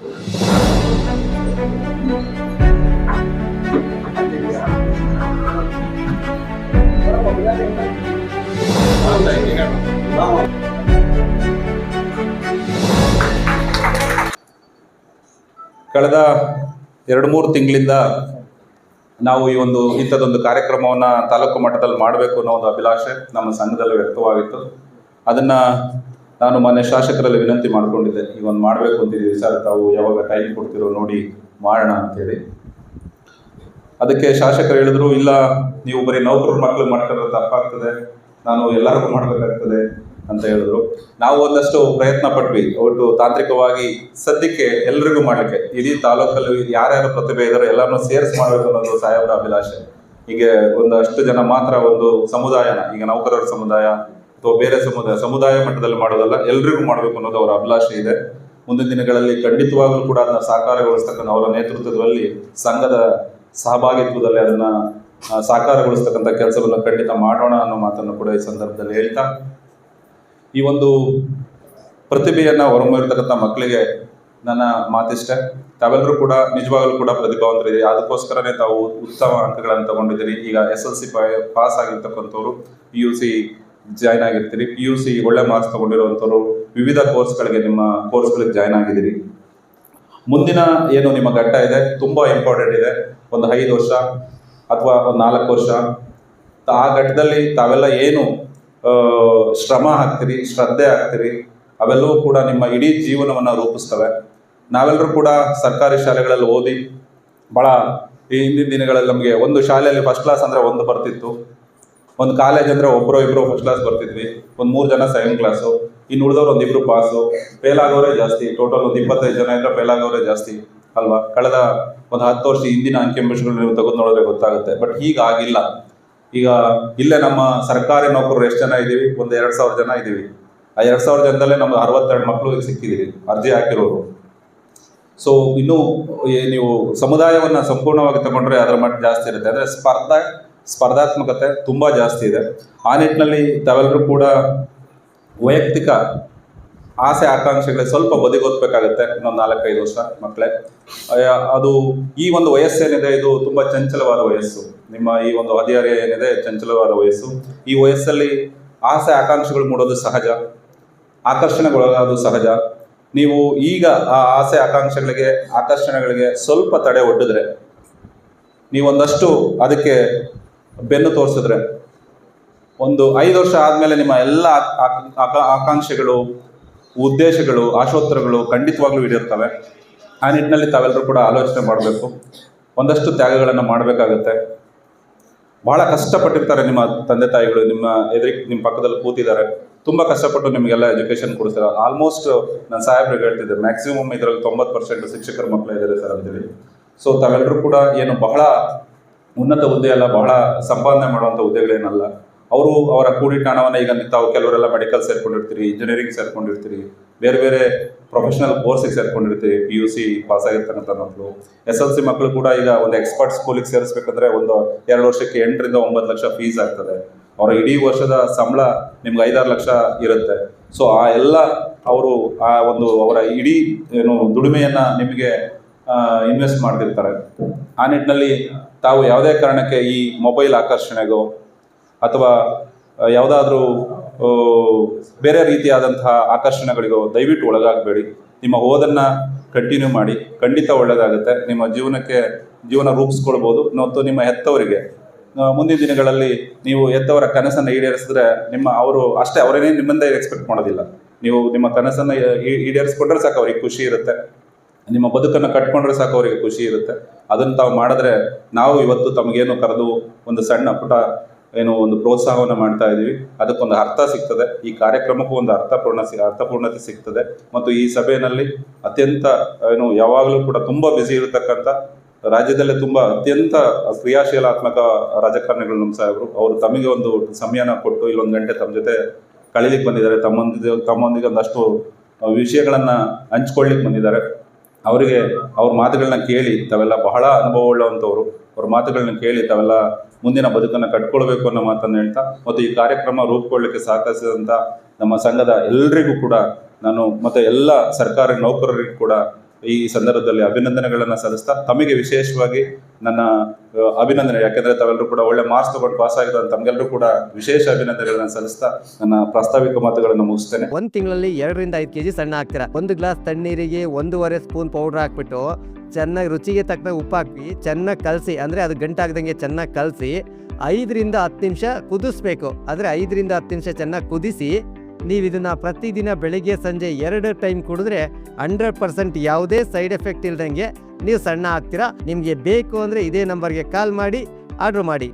ಕಳೆದ ಎರಡು ಮೂರು ತಿಂಗಳಿಂದ ನಾವು ಈ ಒಂದು ಇಂಥದ್ದೊಂದು ಕಾರ್ಯಕ್ರಮವನ್ನು ತಾಲೂಕು ಮಟ್ಟದಲ್ಲಿ ಮಾಡಬೇಕು ಅನ್ನೋ ಒಂದು ಅಭಿಲಾಷೆ ನಮ್ಮ ಸಂಘದಲ್ಲಿ ವ್ಯಕ್ತವಾಗಿತ್ತು. ಅದನ್ನು ನಾನು ಮೊನ್ನೆ ಶಾಸಕರಲ್ಲಿ ವಿನಂತಿ ಮಾಡಿಕೊಂಡಿದ್ದೆ ಈಗ ಒಂದು ಮಾಡಬೇಕು ಅಂತಿದ್ದೀವಿ ಸರ್, ತಾವು ಯಾವಾಗ ಟೈಮ್ ಕೊಡ್ತಿರೋ ನೋಡಿ ಮಾಡೋಣ ಅಂತೇಳಿ ಅದಕ್ಕೆ ಶಾಸಕರು ಹೇಳಿದ್ರು, ಇಲ್ಲ, ನೀವು ಬರೀ ನೌಕರರ ಮಕ್ಕಳು ಮಾಡ್ಕೊಂಡ್ರೆ ತಪ್ಪಾಗ್ತದೆ, ನಾನು ಎಲ್ಲರಿಗೂ ಮಾಡಬೇಕಾಗ್ತದೆ, ಅಂತ ಹೇಳಿದ್ರು. ನಾವು ಒಂದಷ್ಟು ಪ್ರಯತ್ನ ಪಟ್ವಿ, ಒಟ್ಟು ತಾಂತ್ರಿಕವಾಗಿ ಸದ್ಯಕ್ಕೆ ಎಲ್ರಿಗೂ ಮಾಡಲಿಕ್ಕೆ. ಇಡೀ ತಾಲೂಕಲ್ಲಿ ಯಾರ್ಯಾರು ಪ್ರತಿಭೆ ಇದಾರೋ ಎಲ್ಲರನ್ನು ಸೇರಿಸಿ ಮಾಡಬೇಕು ಅನ್ನೋದು ಸಾಹೇಬರ ಅಭಿಲಾಷೆ. ಹೀಗೆ ಒಂದಷ್ಟು ಜನ ಮಾತ್ರ ಒಂದು ಸಮುದಾಯನ, ಈಗ ನೌಕರರ ಸಮುದಾಯ ಅಥವಾ ಬೇರೆ ಸಮುದಾಯ ಸಮುದಾಯ ಮಟ್ಟದಲ್ಲಿ ಮಾಡೋದಲ್ಲ, ಎಲ್ರಿಗೂ ಮಾಡಬೇಕು ಅನ್ನೋದು ಅವರ ಅಭಿಲಾಷೆ ಇದೆ. ಮುಂದಿನ ದಿನಗಳಲ್ಲಿ ಖಂಡಿತವಾಗಲೂ ಕೂಡ ಅದನ್ನ ಸಾಕಾರಗೊಳಿಸ್ತಕ್ಕಂಥ ಅವರ ನೇತೃತ್ವದಲ್ಲಿ ಸಂಘದ ಸಹಭಾಗಿತ್ವದಲ್ಲಿ ಅದನ್ನ ಸಾಕಾರಗೊಳಿಸ್ತಕ್ಕಂಥ ಕೆಲಸವನ್ನು ಖಂಡಿತ ಮಾಡೋಣ ಅನ್ನೋ ಮಾತನ್ನು ಕೂಡ ಈ ಸಂದರ್ಭದಲ್ಲಿ ಹೇಳ್ತಾ. ಈ ಒಂದು ಪ್ರತಿಭೆಯನ್ನ ಹೊರಮೂರ್ತಕ್ಕಂಥ ಮಕ್ಕಳಿಗೆ ನನ್ನ ಮಾತಿಷ್ಟ. ತಾವೆಲ್ಲರೂ ಕೂಡ ನಿಜವಾಗಲೂ ಕೂಡ ಪ್ರತಿಭಾವಂತರಿದೆ ಅದಕ್ಕೋಸ್ಕರನೇ ತಾವು ಉತ್ತಮ ಅಂಕಗಳನ್ನು ತಗೊಂಡಿದ್ದೀರಿ. ಈಗ ಎಸ್ ಎಲ್ ಸಿ ಪಾಸ್ ಆಗಿರ್ತಕ್ಕಂಥವ್ರು, ಪಿ ಯು ಸಿ ಜಾಯ್ನ್ ಆಗಿರ್ತೀರಿ. ಪಿ ಯು ಸಿ ಒಳ್ಳೆ ಮಾರ್ಕ್ಸ್ ತಗೊಂಡಿರುವಂಥವ್ರು ವಿವಿಧ ಕೋರ್ಸ್ಗಳಿಗೆ ನಿಮ್ಮ ಕೋರ್ಸ್ಗಳಿಗೆ ಜಾಯ್ನ್ ಆಗಿದ್ದೀರಿ. ಮುಂದಿನ ಏನು ನಿಮ್ಮ ಘಟ್ಟ ಇದೆ, ತುಂಬಾ ಇಂಪಾರ್ಟೆಂಟ್ ಇದೆ. ಒಂದು ಐದು ವರ್ಷ ಅಥವಾ ಒಂದು ನಾಲ್ಕು ವರ್ಷ. ಆ ಘಟ್ಟದಲ್ಲಿ ತಾವೆಲ್ಲ ಏನು ಶ್ರಮ ಹಾಕ್ತೀರಿ, ಶ್ರದ್ಧೆ ಹಾಕ್ತೀರಿ, ಅವೆಲ್ಲವೂ ಕೂಡ ನಿಮ್ಮ ಇಡೀ ಜೀವನವನ್ನು ರೂಪಿಸ್ತವೆ. ನಾವೆಲ್ಲರೂ ಕೂಡ ಸರ್ಕಾರಿ ಶಾಲೆಗಳಲ್ಲಿ ಓದಿ ಭಾಳ ಈ ಹಿಂದಿನ ದಿನಗಳಲ್ಲಿ ನಮಗೆ ಒಂದು ಶಾಲೆಯಲ್ಲಿ ಫಸ್ಟ್ ಕ್ಲಾಸ್ ಅಂದರೆ ಒಂದು ಬರ್ತಿತ್ತು. ಒಂದು ಕಾಲೇಜ್ ಅಂದರೆ ಒಬ್ಬರು ಇಬ್ಬರು ಫಸ್ಟ್ ಕ್ಲಾಸ್ ಬರ್ತಿದ್ವಿ. ಒಂದು ಮೂರು ಜನ ಸೆಕೆಂಡ್ ಕ್ಲಾಸು ಇನ್ನು ಉಳಿದವ್ರು ಒಂದು ಇಬ್ಬರು ಪಾಸು ಫೇಲ್ ಆಗೋರೇ ಜಾಸ್ತಿ. ಟೋಟಲ್ ಒಂದು ಇಪ್ಪತ್ತೈದು ಜನ ಇದ್ರೆ ಫೇಲ್ ಆಗೋರೇ ಜಾಸ್ತಿ. ಅಲ್ವಾ? ಕಳೆದ ಒಂದು ಹತ್ತು ವರ್ಷ ಹಿಂದಿನ ಅಂಕಿಅಂಶಗಳು ನೀವು ತೆಗೆದು ನೋಡಿದ್ರೆ ಗೊತ್ತಾಗುತ್ತೆ. ಬಟ್ ಈಗ ಆಗಿಲ್ಲ. ಈಗ ಇಲ್ಲೇ ನಮ್ಮ ಸರ್ಕಾರಿ ನೌಕರರು ಎಷ್ಟು ಜನ ಇದ್ದೀವಿ? ಒಂದು ಎರಡು ಸಾವಿರ ಜನ ಇದ್ದೀವಿ. ಆ ಎರಡು ಸಾವಿರ ಜನದಲ್ಲೇ ನಮ್ಗೆ ಅರವತ್ತೆರಡು ಮಕ್ಕಳು ಸಿಕ್ಕಿದೀವಿ ಅರ್ಜಿ ಹಾಕಿರೋರು. ಸೊ ಇನ್ನು ನೀವು ಸಮುದಾಯವನ್ನ ಸಂಪೂರ್ಣವಾಗಿ ತಗೊಂಡ್ರೆ ಅದರ ಮಟ್ಟ ಜಾಸ್ತಿ ಇರುತ್ತೆ. ಅಂದರೆ ಸ್ಪರ್ಧಾ ಸ್ಪರ್ಧಾತ್ಮಕತೆ ತುಂಬ ಜಾಸ್ತಿ ಇದೆ. ಆ ನಿಟ್ಟಿನಲ್ಲಿ ತಾವೆಲ್ಲರೂ ಕೂಡ ವೈಯಕ್ತಿಕ ಆಸೆ ಆಕಾಂಕ್ಷೆಗಳಿಗೆ ಸ್ವಲ್ಪ ಬದಿಗೊತ್ಬೇಕಾಗತ್ತೆ ಇನ್ನೊಂದು ನಾಲ್ಕೈದು ವರ್ಷ ಮಕ್ಕಳೇ. ಅದು ಈ ಒಂದು ವಯಸ್ಸೇನಿದೆ ಇದು ತುಂಬ ಚಂಚಲವಾದ ವಯಸ್ಸು. ನಿಮ್ಮ ಈ ಒಂದು ಹದಿಹರೆಯ ಏನಿದೆ, ಚಂಚಲವಾದ ವಯಸ್ಸು. ಈ ವಯಸ್ಸಲ್ಲಿ ಆಸೆ ಆಕಾಂಕ್ಷೆಗಳು ಮೂಡೋದು ಸಹಜ. ಆಕರ್ಷಣೆಗೊಳಗಾದು ಸಹಜ. ನೀವು ಈಗ ಆ ಆಸೆ ಆಕಾಂಕ್ಷೆಗಳಿಗೆ, ಆಕರ್ಷಣೆಗಳಿಗೆ ಸ್ವಲ್ಪ ತಡೆ ಒಡ್ಡಿದ್ರೆ ನೀವೊಂದಷ್ಟು ಅದಕ್ಕೆ ಬೆನ್ನು ತೋರಿಸಿದ್ರೆ. ಒಂದು ಐದು ವರ್ಷ ಆದಮೇಲೆ ನಿಮ್ಮ ಎಲ್ಲ ಆಕ- ಆಕ- ಆಕಾಂಕ್ಷೆಗಳು, ಉದ್ದೇಶಗಳು, ಆಶೋತ್ತರಗಳು ಖಂಡಿತವಾಗ್ಲೂ ಇಡಿರ್ತವೆ ಆ ನಿಟ್ಟಿನಲ್ಲಿ ತಾವೆಲ್ಲರೂ ಕೂಡ ಆಲೋಚನೆ ಮಾಡಬೇಕು. ಒಂದಷ್ಟು ತ್ಯಾಗಗಳನ್ನು ಮಾಡಬೇಕಾಗತ್ತೆ. ಬಹಳ ಕಷ್ಟಪಟ್ಟಿರ್ತಾರೆ ನಿಮ್ಮ ತಂದೆ ತಾಯಿಗಳು, ನಿಮ್ಮ ಎದುರಿಗೆ ನಿಮ್ಮ ಪಕ್ಕದಲ್ಲಿ ಕೂತಿದ್ದಾರೆ. ತುಂಬ ಕಷ್ಟಪಟ್ಟು ನಿಮಗೆಲ್ಲ ಎಜುಕೇಶನ್ ಕೊಡ್ತಾರೆ? ಆಲ್ಮೋಸ್ಟ್ ನನ್ನ ಸಾಹೇಬ್ರಿಗೆ ಹೇಳ್ತಿದ್ದೆ ಮ್ಯಾಕ್ಸಿಮಮ್ ಇದರಲ್ಲಿ ತೊಂಬತ್ತು ಪರ್ಸೆಂಟ್ ಶಿಕ್ಷಕರ ಮಕ್ಕಳು ಇದ್ದಾರೆ ಸರ್ ಅಂತೇಳಿ. ಸೊ ತಾವೆಲ್ಲರೂ ಕೂಡ ಏನು ಬಹಳ ಉನ್ನತ ಹುದ್ದೆ ಎಲ್ಲ ಬಹಳ ಸಂಪಾದನೆ ಮಾಡುವಂಥ ಹುದ್ದೆಗಳೇನಲ್ಲ. ಅವರು ಅವರ ಕೂಡಿಟ್ಟ ಹಣವನ್ನು ಈಗ ತಾವು ಕೆಲವರೆಲ್ಲ ಮೆಡಿಕಲ್ ಸೇರ್ಕೊಂಡಿರ್ತೀರಿ ಇಂಜಿನಿಯರಿಂಗ್ ಸೇರ್ಕೊಂಡಿರ್ತೀರಿ, ಬೇರೆ ಬೇರೆ ಪ್ರೊಫೆಷನಲ್ ಕೋರ್ಸಿಗೆ ಸೇರ್ಕೊಂಡಿರ್ತೀರಿ ಪಿ ಯು ಸಿ ಪಾಸ್ ಆಗಿರ್ತಕ್ಕಂಥ ಮಕ್ಕಳು. ಎಸ್ ಎಲ್ ಸಿ ಮಕ್ಕಳು ಕೂಡ ಈಗ ಒಂದು ಎಕ್ಸ್ಪರ್ಟ್ ಸ್ಕೂಲಿಗೆ ಸೇರಿಸ್ಬೇಕಂದ್ರೆ ಒಂದು ಎರಡು ವರ್ಷಕ್ಕೆ ಎಂಟರಿಂದ ಒಂಬತ್ತು ಲಕ್ಷ ಫೀಸ್ ಆಗ್ತದೆ. ಅವರ ಇಡೀ ವರ್ಷದ ಸಂಬಳ ನಿಮ್ಗೆ ಐದಾರು ಲಕ್ಷ ಇರುತ್ತೆ. ಸೊ ಆ ಎಲ್ಲ ಅವರು ಆ ಒಂದು ಅವರ ಇಡೀ ಏನು ದುಡಿಮೆಯನ್ನು ನಿಮಗೆ ಇನ್ವೆಸ್ಟ್ ಮಾಡ್ತಿರ್ತಾರೆ. ಆ ನಿಟ್ಟಿನಲ್ಲಿ ತಾವು ಯಾವುದೇ ಕಾರಣಕ್ಕೆ ಈ ಮೊಬೈಲ್ ಆಕರ್ಷಣೆಗೋ ಅಥವಾ ಯಾವುದಾದ್ರೂ ಬೇರೆ ರೀತಿಯಾದಂತಹ ಆಕರ್ಷಣೆಗಳಿಗೋ ದಯವಿಟ್ಟು ಒಳಗಾಗಬೇಡಿ. ನಿಮ್ಮ ಓದನ್ನ ಕಂಟಿನ್ಯೂ ಮಾಡಿ. ಖಂಡಿತ ಒಳ್ಳೆಯದಾಗುತ್ತೆ ನಿಮ್ಮ ಜೀವನಕ್ಕೆ, ಜೀವನ ರೂಪಿಸ್ಕೊಳ್ಬೋದು. ಮತ್ತು ನಿಮ್ಮ ಹೆತ್ತವರಿಗೆ ಮುಂದಿನ ದಿನಗಳಲ್ಲಿ ನೀವು ಹೆತ್ತವರ ಕನಸನ್ನು ಈಡೇರಿಸಿದ್ರೆ ನಿಮ್ಮ ಅವರು ಅಷ್ಟೇ ಅವರೇನೇ ನಿಮ್ಮಿಂದ ಎಕ್ಸ್ಪೆಕ್ಟ್ ಮಾಡೋದಿಲ್ಲ. ನೀವು ನಿಮ್ಮ ಕನಸನ್ನು ಈಡೇರಿಸ್ಕೊಂಡ್ರೆ ಸಾಕು, ಅವ್ರಿಗೆ ಖುಷಿ ಇರುತ್ತೆ. ನಿಮ್ಮ ಬದುಕನ್ನು ಕಟ್ಕೊಂಡ್ರೆ ಸಾಕು, ಅವರಿಗೆ ಖುಷಿ ಇರುತ್ತೆ. ಅದನ್ನು ತಾವು ಮಾಡಿದ್ರೆ ನಾವು ಇವತ್ತು ತಮಗೇನು ಕರೆದು ಒಂದು ಸಣ್ಣ ಪುಟ ಏನು ಒಂದು ಪ್ರೋತ್ಸಾಹವನ್ನು ಮಾಡ್ತಾ ಇದ್ದೀವಿ. ಅದಕ್ಕೊಂದು ಅರ್ಥ ಸಿಗ್ತದೆ. ಈ ಕಾರ್ಯಕ್ರಮಕ್ಕೂ ಒಂದು ಅರ್ಥಪೂರ್ಣ ಅರ್ಥಪೂರ್ಣತೆ ಸಿಗ್ತದೆ. ಮತ್ತು ಈ ಸಭೆಯಲ್ಲಿ ಅತ್ಯಂತ ಏನು ಯಾವಾಗಲೂ ಕೂಡ ತುಂಬ ಬ್ಯುಸಿ ಇರತಕ್ಕಂಥ ರಾಜ್ಯದಲ್ಲೇ ತುಂಬ ಅತ್ಯಂತ ಕ್ರಿಯಾಶೀಲಾತ್ಮಕ ರಾಜಕಾರಣಿಗಳು ನಮ್ಮ ಸಾಹೇಬರು. ಅವರು ತಮಗೆ ಒಂದು ಸಮಯನ ಕೊಟ್ಟು ಇಲ್ಲೊಂದು ಗಂಟೆ ತಮ್ಮ ಜೊತೆ ಕಳೀಲಿಕ್ಕೆ ಬಂದಿದ್ದಾರೆ. ತಮ್ಮೊಂದಿಗೆ ತಮ್ಮೊಂದಿಗೆ ಒಂದಷ್ಟು ವಿಷಯಗಳನ್ನು ಹಂಚ್ಕೊಳ್ಳಿಕ್ಕೆ ಬಂದಿದ್ದಾರೆ. ಅವರಿಗೆ ಅವ್ರ ಮಾತುಗಳನ್ನ ಕೇಳಿ ತಾವೆಲ್ಲ ಬಹಳ ಅನುಭವ ಉಳ್ಳವಂಥವ್ರು ಅವ್ರ ಮಾತುಗಳನ್ನ ಕೇಳಿ ತಾವೆಲ್ಲ ಮುಂದಿನ ಬದುಕನ್ನು ಕಟ್ಕೊಳ್ಬೇಕು ಅನ್ನೋ ಮಾತನ್ನು ಹೇಳ್ತಾ, ಮತ್ತು ಈ ಕಾರ್ಯಕ್ರಮ ರೂಪುಗೊಳ್ಳಲಿಕ್ಕೆ ಸಹಕರಿಸಿದಂಥ ನಮ್ಮ ಸಂಘದ ಎಲ್ಲರಿಗೂ ಕೂಡ ನಾನು, ಮತ್ತು ಎಲ್ಲ ಸರ್ಕಾರಿ ನೌಕರರಿಗೂ ಕೂಡ ಈ ಸಂದರ್ಭದಲ್ಲಿ ಅಭಿನಂದನೆಗಳನ್ನು ಸಲ್ಲಿಸ್ತಾ ತಮಗೆ ವಿಶೇಷವಾಗಿ ನನ್ನ ಅಭಿನಂದನೆ. ಯಾಕೆಂದ್ರೆ ತಾವೆಲ್ಲರೂ ಕೂಡ ಒಳ್ಳೆ ಮಾರ್ಕ್ಸ್ ತಗೊಂಡು ಪಾಸ್ ಆಗಿರೋ ತಮಗೆಲ್ಲರೂ ಕೂಡ ವಿಶೇಷ ಅಭಿನಂದನೆಗಳನ್ನು ಸಲ್ಲಿಸ್ತಾ ನನ್ನ ಪ್ರಾಸ್ತಾವಿಕ ಮಾತುಗಳನ್ನು ಮುಗಿಸ್ತೇನೆ. ಒಂದು ತಿಂಗಳಲ್ಲಿ ಎರಡರಿಂದ ಐದು ಕೆಜಿ ಸಣ್ಣ ಹಾಕ್ತೀರಾ? ಒಂದು ಗ್ಲಾಸ್ ತಣ್ಣೀರಿಗೆ ಒಂದೂವರೆ ಸ್ಪೂನ್ ಪೌಡರ್ ಹಾಕ್ಬಿಟ್ಟು ಚೆನ್ನಾಗಿ ರುಚಿಗೆ ತಕ್ಕ ಉಪ್ಪು ಹಾಕಿ ಚೆನ್ನಾಗಿ ಕಲಸಿ, ಅಂದರೆ ಅದು ಗಂಟಾಗ್ದಂಗೆ ಚೆನ್ನಾಗಿ ಕಲಸಿ, ಐದರಿಂದ ಹತ್ತು ನಿಮಿಷ ಕುದಿಸ್ಬೇಕು. ಅಂದರೆ ಐದರಿಂದ ಹತ್ತು ನಿಮಿಷ ಚೆನ್ನಾಗಿ ಕುದಿಸಿ ನೀವು ಇದನ್ನ ಪ್ರತಿದಿನ ಬೆಳಿಗ್ಗೆ ಸಂಜೆ ಎರಡು ಟೈಮ್ ಕುಡಿದ್ರೆ ಹಂಡ್ರೆಡ್ ಪರ್ಸೆಂಟ್ ಯಾವುದೇ ಸೈಡ್ ಎಫೆಕ್ಟ್ ಇಲ್ದಂಗೆ ನೀವು ಸಣ್ಣ ಆಗ್ತೀರಾ? ನಿಮಗೆ ಬೇಕು ಅಂದರೆ ಇದೇ ನಂಬರ್ಗೆ ಕಾಲ್ ಮಾಡಿ ಆರ್ಡರ್ ಮಾಡಿ.